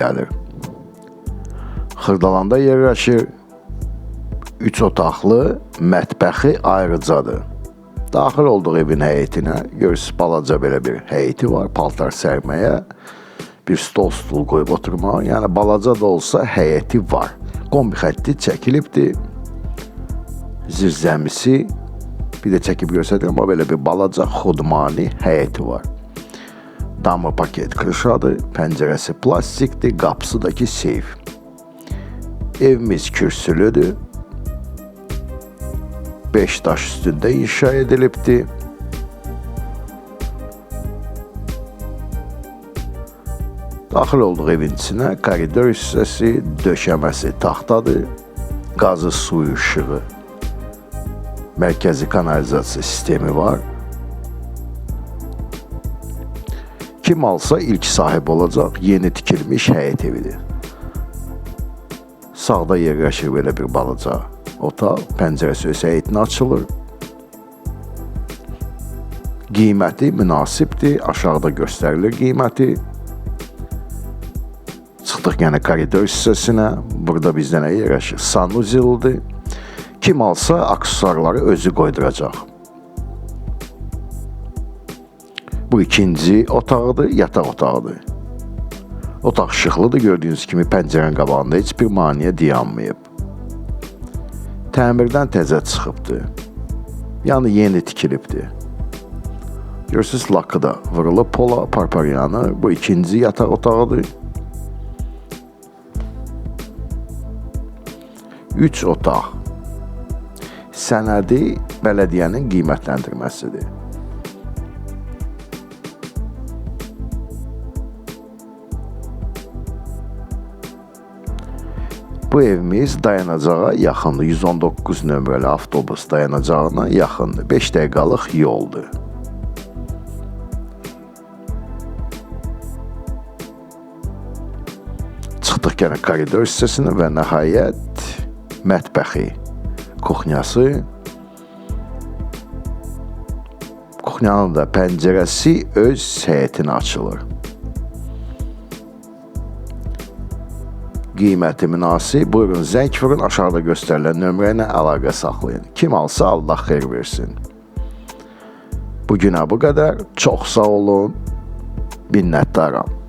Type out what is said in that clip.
gəlir. Xırdalanda yerləşir. 3 otaqlı mətbəxi ayrıcadır. Daxil olduğu evin həyətinə görürsüz balaca belə bir həyəti var, paltar sərməyə, bir stol stul qoyub oturmağa. Yəni balaca da olsa həyəti var. Kombi xətti çəkilibdir. Zirzəmisi bir də çəkib göstərirəm, amma belə bir balaca xudmani həyəti var. Damı paket kırşadır, pəncərəsi plastikdir, qapısı da ki seyf. Evimiz kürsülüdür. 5 daş üstündə inşa edilibdir. Daxil olduğu evin içinə koridor hissəsi, döşəməsi taxtadır, qazı, suyu, işığı, mərkəzi kanalizasiya sistemi var. Kim alsa ilk sahib olacaq yeni tikilmiş həyət evidir. Sağda yerləşir belə bir balaca otaq, pəncərəsi öz həyətinə açılır. Qiyməti münasibdir, aşağıda göstərilir qiyməti. Çıxdıq yəni koridor hissəsinə. Burada bizdə nə yerləşir? Sanuzildir. Kim alsa aksesuarları özü qoyduracaq. Bu ikinci otağıdır, yataq otağıdır. Otaq işıqlıdır, gördüyünüz kimi pəncərənin qabağında heç bir maneə dayanmayıb. Təmirdən təzə çıxıbdır. Yəni yeni tikilibdir. Görürsüz lakı da vurulub pola parparyanı. Bu ikinci yataq otağıdır. Üç otaq. Sənədi bələdiyyənin qiymətləndirməsidir. Bu evimiz dayanacağa yaxındır. 119 nömrəli avtobus dayanacağına yaxındır. 5 dəqiqəlıq yoldur. Çıxdıq yenə koridor hissəsinə və nəhayət mətbəxi, kuxnyası. Kuxnyanın da pəncərəsi öz həyətinə açılır. Qiyməti münasib, buyurun zəng vurun, aşağıda göstərilən nömrə ilə əlaqə saxlayın. Kim alsa Allah xeyir versin. Bu günə bu qədər. Çox sağ olun. Minnətdaram.